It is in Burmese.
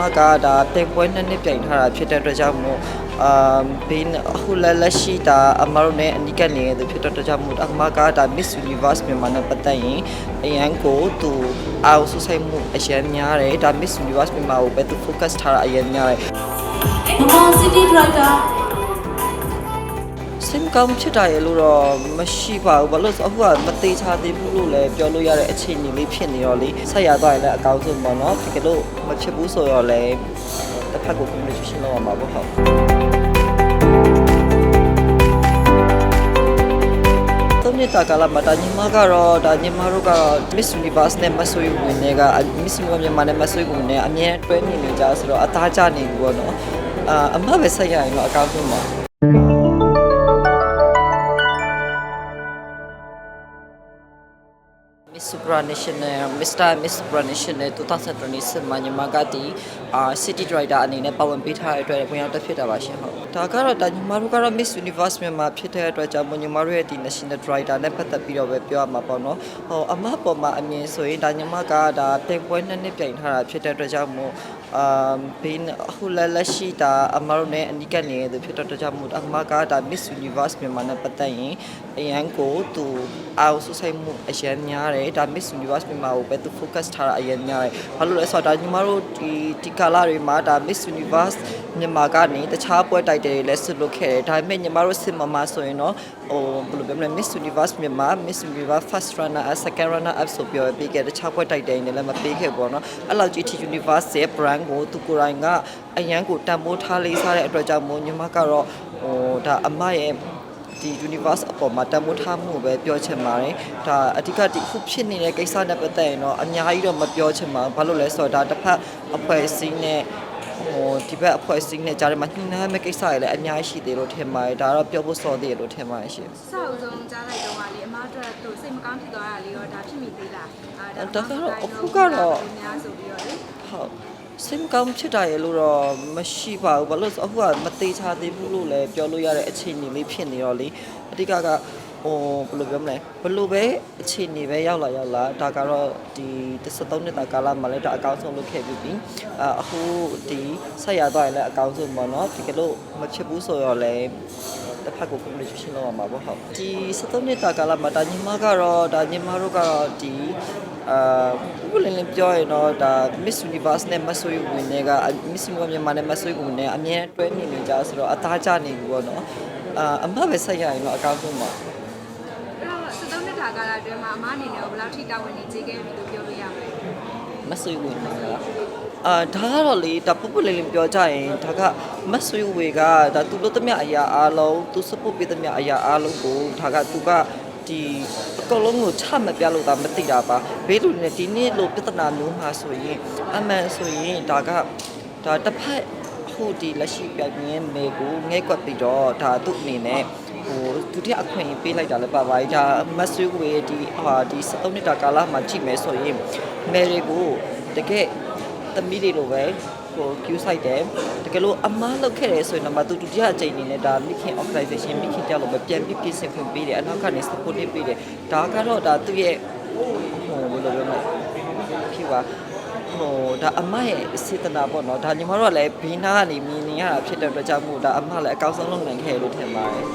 မကဒါတင်ပွဲနှစ်နှစ်ပြိုင်ထားတာဖြစ်တဲ့အတွက်ကြောင့်မို့အာဘင်းအခုလက်လက်ရှိဒါအမတို့နဲ့အနိကနေတဲ့ဖြစ်တဲ့အတွက်ကြောင့်မို့အမကဒါ Miss Universe မြန်မာနဲ့ပတ်သက်ရင်အရန်ကိုသူအောက်ဆူဆိုင်မှုအရန်များတယ်ဒါ Miss Universe မြန်မာကိုပဲသူ focus ထားတာအရန်များတယ်မြန်မာ City Driver စင်ကောင်းဖြစ်တာရဲ့လို့တော့မရှိပါဘူးဘာလို့လဲဆိုအခုကမသေးချာသေးဘူးလို့လည်းပြောလို့ရတဲ့အခြေအနေလေးဖြစ်နေတော့လေဆက်ရသွားရင်လည်းအကောင်းဆုံးပေါ့နော်တကယ်လို့မဖြစ်ဘူးဆိုတော့လည်းတစ်ဖက်ကို communication လုပ်ရမှာပေါ့ဟုတ်သုံးနှစ်တာကာလမှာဒါညီမကတော့ဒါညီမတို့ကတော့ Miss Universe နဲ့မဆွေးဝင်တွေက Miss Universe မြန်မာနဲ့မဆွေးဝင်နေအမြဲတွဲနေနေကြဆိုတော့အသားကျနေဘူးပေါ့နော်အာအမပဲဆက်ရရင်တော့အကောင်းဆုံးပါ Miss Supranational Mr. Miss Supranational 2026မှာညီမကဒီအာ City Driver အနေနဲ့ပါဝင်ပေးထားတဲ့အတွက်ဝင်ရောက်တက်ဖြစ်တာပါရှင်ဟုတ်ဒါကတော့ဒါညီမတို့ကတော့ Miss Universe မြန်မာဖြစ်တဲ့အတွက်ကြောင့်မို့ညီမတို့ရဲ့ဒီ National Driver နဲ့ပတ်သက်ပြီးတော့ပဲပြောရမှာပေါ့နော်ဟိုအမပေါ်မှာအမြင်ဆိုရင်ဒါညီမကဒါတင်ပွဲနှစ်နှစ်ပြိုင်ထားတာဖြစ်တဲ့အတွက်ကြောင့်မို့ အာဘင်းခုလလရှိတာအမရုံနဲ့အနိကနေသူဖြစ်တော့တကြမှုအမကတာ Miss Universe မြန်မာနဲ့ပတ်သက်ရင်အရန်ကိုသူအောက်ဆိုဆိုင်မှုအရန်များတယ်ဒါ Miss Universe မြန်မာကိုပဲသူ focus ထားတာအရန်များတယ်ဘာလို့လဲဆိုတော့ဒါညီမတို့ဒီဒီကာလတွေမှာဒါ Miss Universe မြန်မာကနေတခြားပွဲတိုက်တယ်လည်းဆွလုပ်ခဲ့တယ်ဒါပေမဲ့ညီမတို့စင်မမဆိုရင်တော့ဟိုဘယ်လိုပြောမလဲ Miss Universe မြန်မာ Miss Universe First Runner Up Second Runner Up ဆိုပြောပြီးခဲ့တခြားပွဲတိုက်တယ်လည်းမပေးခဲ့ဘူးပေါ့နော်အဲ့လောက်ကြီး Universe ရဲ့ brand ကိုသူကိုယ်တိုင်ကအရန်ကိုတန်ဖိုးထားလေးစားတဲ့အတွက်ကြောင့်မို့ညီမကတော့ဟိုဒါအမရဲ့ဒီ universe အပေါ်မှာတန်ဖိုးထားမှုကိုပဲပြောချင်ပါတယ်။ဒါအဓိကဒီအခုဖြစ်နေတဲ့ကိစ္စနဲ့ပတ်သက်ရင်တော့အများကြီးတော့မပြောချင်ပါဘူး။ဘာလို့လဲဆိုတော့ဒါတစ်ဖက်အဖွဲ့အစည်းနဲ့ဟိုဒီဘက်အဖွဲ့အစည်းနဲ့ကြားထဲမှာညှိနှိုင်းမဲ့ကိစ္စတွေလည်းအများကြီးရှိသေးလို့ထင်ပါတယ်။ဒါတော့ပြောဖို့စောသေးတယ်လို့ထင်ပါတယ်ရှင်ဆောက်ဆုံးကြားလိုက်တော့ကလေအမအတွက်သူစိတ်မကောင်းဖြစ်သွားတာလေးတော့ဒါဖြစ်မိသေးလားအာများဆိုပြီးတော့လေဟုတ် စင်ကောင်းဖြစ်တာရဲ့လို့တော့မရှိပါဘူးဘာလို့လဲဆိုအခုကမသေးချာသေးဘူးလို့လည်းပြောလို့ရတဲ့အခြေအနေလေးဖြစ်နေတော့လေအဓိကက ဟိုဘယ်လိုပြောမလဲဘယ်လိုပဲအခြေအနေပဲရောက်လာရောက်လာဒါကတော့ဒီ33နှစ်တာကာလမှာလည်းဒါအကောင်းဆုံးလုပ်ခဲ့ပြီးပြီအအခုဒီဆက်ရသွားရင်လည်းအကောင်းဆုံးပေါ့နော်ဒီကလို့မဖြစ်ဘူးဆိုတော့လည်းတစ်ဖက်ကို communication လုပ်ရမှာပေါ့ဟုတ်ဒီ73နှစ်တာကာလမှာဒါညီမကတော့ဒါညီမတို့ကတော့ဒီအာဘယ်လိုလဲပြောရင်တော့ဒါ Miss Universe နဲ့မဆွေးဝင်တွေက Miss Universe မြန်မာနဲ့မဆွေးဝင်နေအမြဲတွဲနေနေကြဆိုတော့အသားကျနေဘူးပေါ့နော်အာအမပဲဆက်ရရင်တော့အကောင်းဆုံးပါအဲ့တော့73နှစ်တာ ကာလအတွင်းမှာအမအနေနဲ့ဘယ်လောက်ထိတာဝန်နေကြေခဲ့ပြီလို့ပြောလို့ရမလဲမဆွေးဝင်နေတာအာဒါကတော့လေဒါပုပ်ပုလေးလေးပြောကြရင်ဒါကမဆွေးဝေကဒါသူလို့သမျှအရာအားလုံးသူ support ပေးသမျှအရာအားလုံးကိုဒါကသူကဒီအကုန်လုံးကိုချမပြလို့ဒါမသိတာပါဘေးလူတွေနဲ့ဒီနေ့လိုပြဿနာမျိုးမှာဆိုရင်အမှန်ဆိုရင်ဒါကဒါတစ်ဖက် အခုဒီလက်ရှိပြပြင်းမေကိုငဲ့ကွက်ပြီးတော့ဒါသူ့အနေနဲ့ဟိုဒုတိယအခွင့်အရေးပေးလိုက်တာလည်းပါပါဒါမဆွေးဝေဒီဟာဒီ73နှစ်တာကာလမှာကြည့်မယ်ဆိုရင်မယ်တွေကိုတကယ်သမီးတွေလိုပဲဟို queue site တယ်တကယ်လို့အမားလောက်ခဲ့တယ်ဆိုရင်တော့မသူဒုတိယအကြိမ်အနေနဲ့ဒါမိခင် organization မိခင်ကြောက်လို့ပဲပြန်ပြီးပြင်ဆင်ခွင့်ပေးတယ်အနောက်ကနေ support ပေးတယ်ဒါကတော့ဒါသူ့ရဲ့ဟိုဘယ်လိုပြောမလဲဖြစ်ပါ ဟိုဒါအမရဲ့စေတနာပေါ့နော်ဒါညီမတို့ကလည်းဘေးနားကနေမြင်နေရတာဖြစ်တဲ့အတွက်ကြောင့်မို့ဒါအမလည်းအကောင်းဆုံးလုပ်နိုင်ခဲ့လို့ထင်ပါတယ်